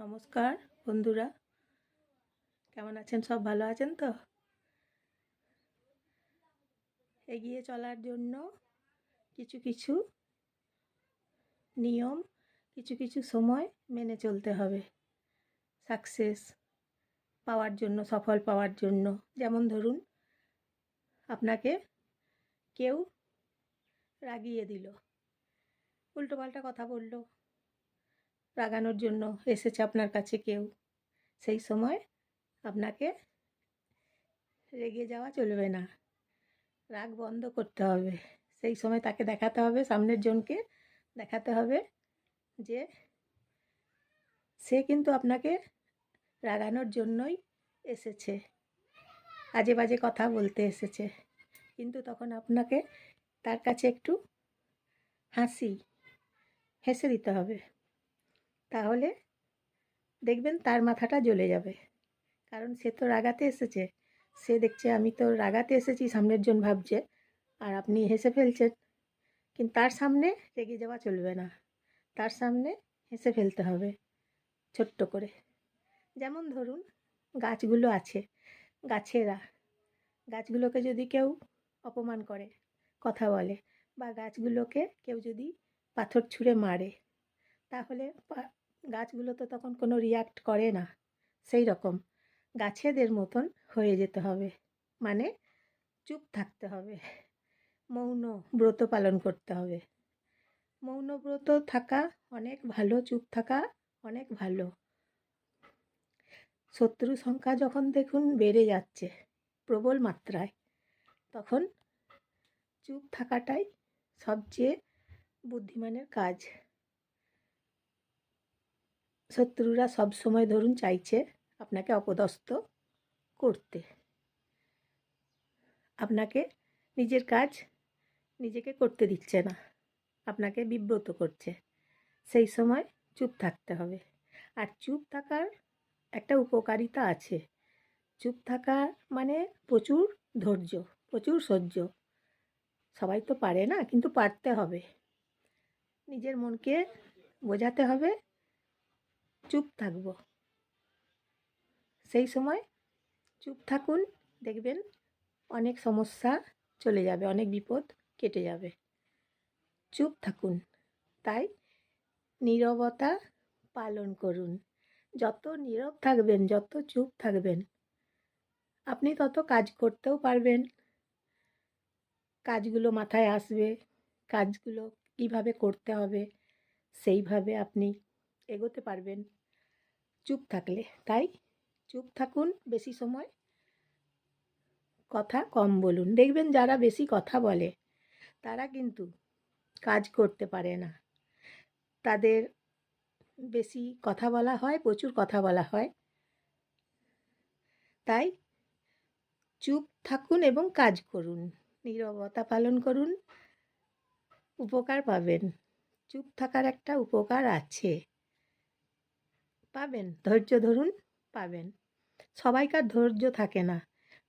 নমস্কার, বন্ধুরা। কেমন আছেন? সব ভালো আছেন তো? এগিয়ে চলার জন্য কিছু কিছু নিয়ম, কিছু কিছু সময় মেনে চলতে হবে। সাকসেস পাওয়ার জন্য, সফল পাওয়ার জন্য। যেমন ধরুন, আপনাকে কেউ রাগিয়ে দিল, উল্টোপাল্টা কথা বলল রাগানোর জন্য এসেছে আপনার কাছে কেউ। সেই সময় আপনাকে রেগে যাওয়া চলবে না। রাগ বন্ধ করতে হবে। সেই সময় তাকে দেখাতে হবে, সামনের জনকে দেখাতে হবে যে সে কিন্তু আপনাকে রাগানোর জন্যই এসেছে। আজে বাজে কথা বলতে এসেছে। কিন্তু তখন আপনাকে তার কাছে একটু হাসি, হেসে দিতে হবে। তাহলে দেখবেন তার মাথাটা জ্বলে যাবে। কারণ সে তো রাগাতে এসেছে। সে দেখছে আমি তো রাগাতে এসেছি, সামনের জন ভাবছে, আর আপনি হেসে ফেলছেন। কিন্তু তার সামনে রেগে যাওয়া চলবে না। তার সামনে হেসে ফেলতে হবে, ছোট্ট করে। যেমন ধরুন, গাছগুলো আছে, গাছেরা। গাছগুলোকে যদি কেউ অপমান করে, কথা বলে, বা গাছগুলোকে কেউ যদি পাথর ছুঁড়ে মারে, তাহলে গাছগুলো তো তখন কোনো রিয়াক্ট করে না। সেই রকম। গাছেদের মতন হয়ে যেতে হবে। মানে চুপ থাকতে হবে। মৌন ব্রত পালন করতে হবে। মৌন ব্রত থাকা অনেক ভালো, চুপ থাকা অনেক ভালো। শত্রু সংখ্যা যখন দেখুন বেড়ে যাচ্ছে, প্রবল মাত্রায়, তখন চুপ থাকাটাই সবচেয়ে বুদ্ধিমানের কাজ। শত্রুরা সব সময় ধরুন চাইছে আপনাকে অপদস্থ করতে। আপনাকে নিজের কাজ নিজেকে করতে দিচ্ছে না। আপনাকে বিব্রত করছে। সেই সময় চুপ থাকতে হবে। আর চুপ থাকার একটা উপকারিতা আছে। চুপ থাকা মানে প্রচুর ধৈর্য, প্রচুর সহ্য। সবাই তো পারে না, কিন্তু পারতে হবে। নিজের মনকে বোঝাতে হবে চুপ থাকব। সেই সময় চুপ থাকুন, দেখবেন অনেক সমস্যা চলে যাবে, অনেক বিপদ কেটে যাবে। চুপ থাকুন, তাই নীরবতা পালন করুন। যত নীরব থাকবেন, যত চুপ থাকবেন, আপনি তত কাজ করতেও পারবেন। কাজগুলো মাথায় আসবে, কাজগুলো কীভাবে করতে হবে, সেইভাবে আপনি এগোতে পারবেন। চুপ থাকলে। তাই চুপ থাকুন বেশি সময়। কথা কম বলুন। দেখবেন যারা বেশি কথা বলে, তারা কিন্তু কাজ করতে পারে না। তাদের বেশি কথা বলা হয়, প্রচুর কথা বলা হয়। তাই চুপ থাকুন এবং কাজ করুন। নীরবতা পালন করুন। উপকার পাবেন। চুপ থাকার একটা উপকার আছে। পাবেন, ধৈর্য ধরুন, পাবেন। সবাইকার ধৈর্য থাকে না।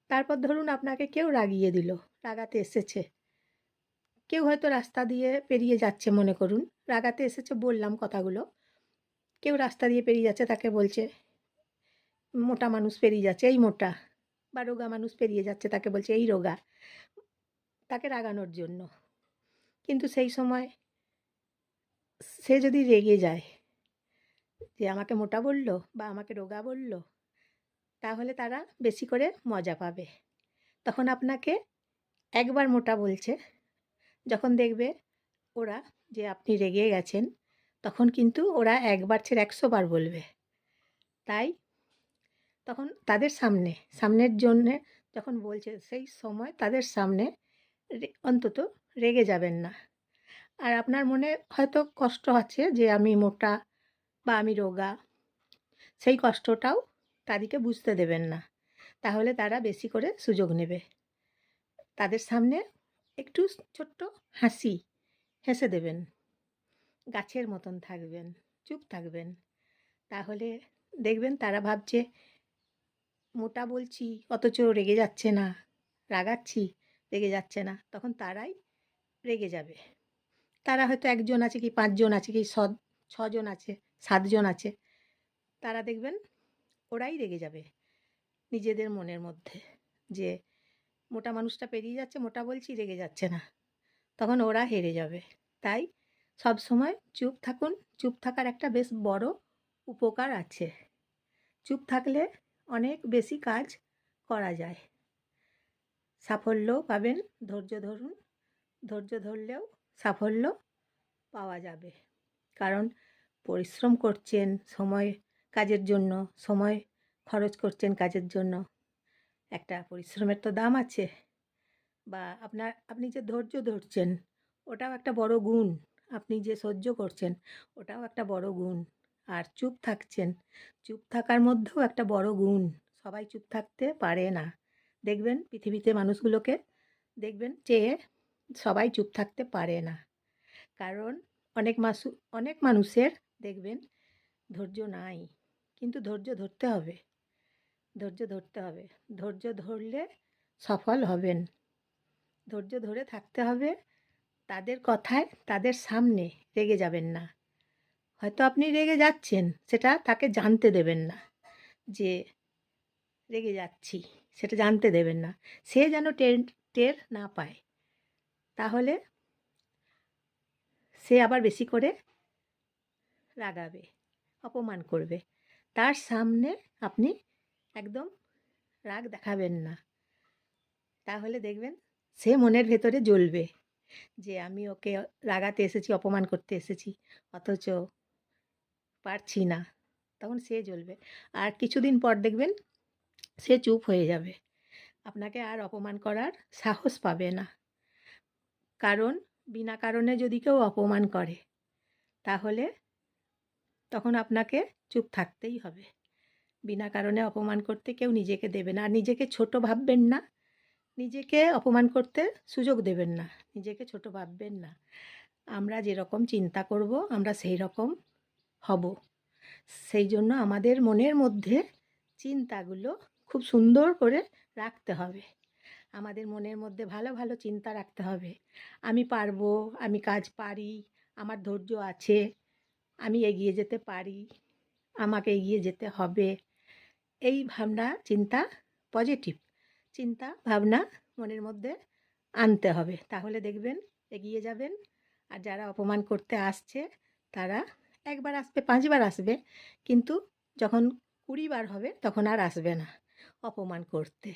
তারপর ধরুন আপনাকে কেউ রাগিয়ে দিল, রাগাতে এসেছে। কেউ হয়তো রাস্তা দিয়ে পেরিয়ে যাচ্ছে মনে করুন, রাগাতে এসেছে বললাম কথাগুলো। কেউ রাস্তা দিয়ে পেরিয়ে যাচ্ছে তাকে বলছে, মোটা মানুষ পেরিয়ে যাচ্ছে, এই মোটা। বা, রোগা মানুষ পেরিয়ে যাচ্ছে, তাকে বলছে, এই রোগা। তাকে রাগানোর জন্য। কিন্তু সেই সময় সে যদি রেগে যায় যে আমাকে মোটা বলল বা আমাকে রোগা বলল, তাহলে তারা বেশি করে মজা পাবে। তখন আপনাকে একবার মোটা বলছে। যখন দেখবে ওরা যে আপনি রেগে গেছেন, তখন কিন্তু ওরা একবার ছেড়ে একশো বার বলবে। তাই তখন তাদের সামনে, সামনের জন্যে যখন বলছে, সেই সময় তাদের সামনে অন্তত রেগে যাবেন না। আর আপনার মনে হয়তো কষ্ট আছে যে আমি মোটা বা আমি রোগা, সেই কষ্টটাও তাদেরকে বুঝতে দেবেন না। তাহলে তারা বেশি করে সুযোগ নেবে। তাদের সামনে একটু ছোট্ট হাসি হেসে দেবেন। গাছের মতন থাকবেন, চুপ থাকবেন। তাহলে দেখবেন তারা ভাবছে, মোটা বলছি, অথচ রেগে যাচ্ছে না, রাগাচ্ছি, রেগে যাচ্ছে না। তখন তারাই রেগে যাবে। তারা হয়তো একজন আছে কি পাঁচজন আছে কি ছজন আছে। সাতজন আছে। তারা দেখবেন ওরাই রেগে যাবে নিজেদের মনের মধ্যে যে মোটা মানুষটা পেরিয়ে যাচ্ছে, মোটা বলছি রেগে যাচ্ছে না। তখন ওরা হেরে যাবে। তাই সব সময় চুপ থাকুন, চুপ থাকার একটা বেশ বড় উপকার আছে। চুপ থাকলে অনেক বেশি কাজ করা যায়। সাফল্যও পাবেন, ধৈর্য ধরুন, ধৈর্য ধরলেও সাফল্য পাওয়া যাবে। কারণ পরিশ্রম করছেন সময় কাজের জন্য, সময় খরচ করছেন কাজের জন্য। একটা পরিশ্রমের তো দাম আছে। বা আপনার, আপনি যে ধৈর্য ধরছেন, ওটাও একটা বড় গুণ। আপনি যে সহ্য করছেন, ওটাও একটা বড় গুণ। আর চুপ থাকছেন, চুপ থাকার মধ্যেও একটা বড় গুণ। সবাই চুপ থাকতে পারে না। দেখবেন পৃথিবীতে মানুষগুলোকে দেখবেন যে সবাই চুপ থাকতে পারে না। কারণ অনেক মাসু, অনেক মানুষের দেখবেন ধৈর্য নাই। কিন্তু ধৈর্য ধরতে হবে। ধৈর্য ধরতে হবে। ধৈর্য ধরলে সফল হবেন। ধৈর্য ধরে থাকতে হবে। তাদের কথায়, তাদের সামনে রেগে যাবেন না। হয়তো আপনি রেগে যাচ্ছেন, সেটা তাকে জানতে দেবেন না যে রেগে যাচ্ছি, সেটা জানতে দেবেন না। সে যেন টের টের না পায়। তাহলে সে আবার বেশি করে রাগাবে, অপমান করবে। তার সামনে আপনি একদম রাগ দেখাবেন না। তাহলে দেখবেন সে মনের ভেতরে জ্বলবে যে আমি ওকে রাগাতে এসেছি, অপমান করতে এসেছি, অথচ পারছি না। তখন সে জ্বলবে। আর কিছুদিন পর দেখবেন সে চুপ হয়ে যাবে। আপনাকে আর অপমান করার সাহস পাবে না। কারণ, বিনা কারণে যদি কেউ অপমান করে, তাহলে তখন আপনাকে চুপ থাকতেই হবে। বিনা কারণে অপমান করতে কেউ নিজেকে দেবে না। আর নিজেকে ছোট ভাববেন না। নিজেকে অপমান করতে সুযোগ দেবেন না। নিজেকে ছোট ভাববেন না। আমরা যেরকম চিন্তা করব, আমরা সেই রকম হব। সেই জন্য আমাদের মনের মধ্যে চিন্তাগুলো খুব সুন্দর করে রাখতে হবে। আমাদের মনের মধ্যে ভালো ভালো চিন্তা রাখতে হবে। আমি পারব, আমি কাজ পারি, আমার ধৈর্য আছে। আমি এগিয়ে যেতে পারি, আমাকে এগিয়ে যেতে হবে। এই ভাবনা, চিন্তা পজিটিভ চিন্তা, ভাবনা মনের মধ্যে আনতে হবে। তাহলে দেখবেন এগিয়ে যাবেন। আর যারা অপমান করতে আসছে, তারা একবার আসবে, পাঁচবার আসবে। কিন্তু যখন কুড়িবার হবে, তখন আর আসবে না অপমান করতে।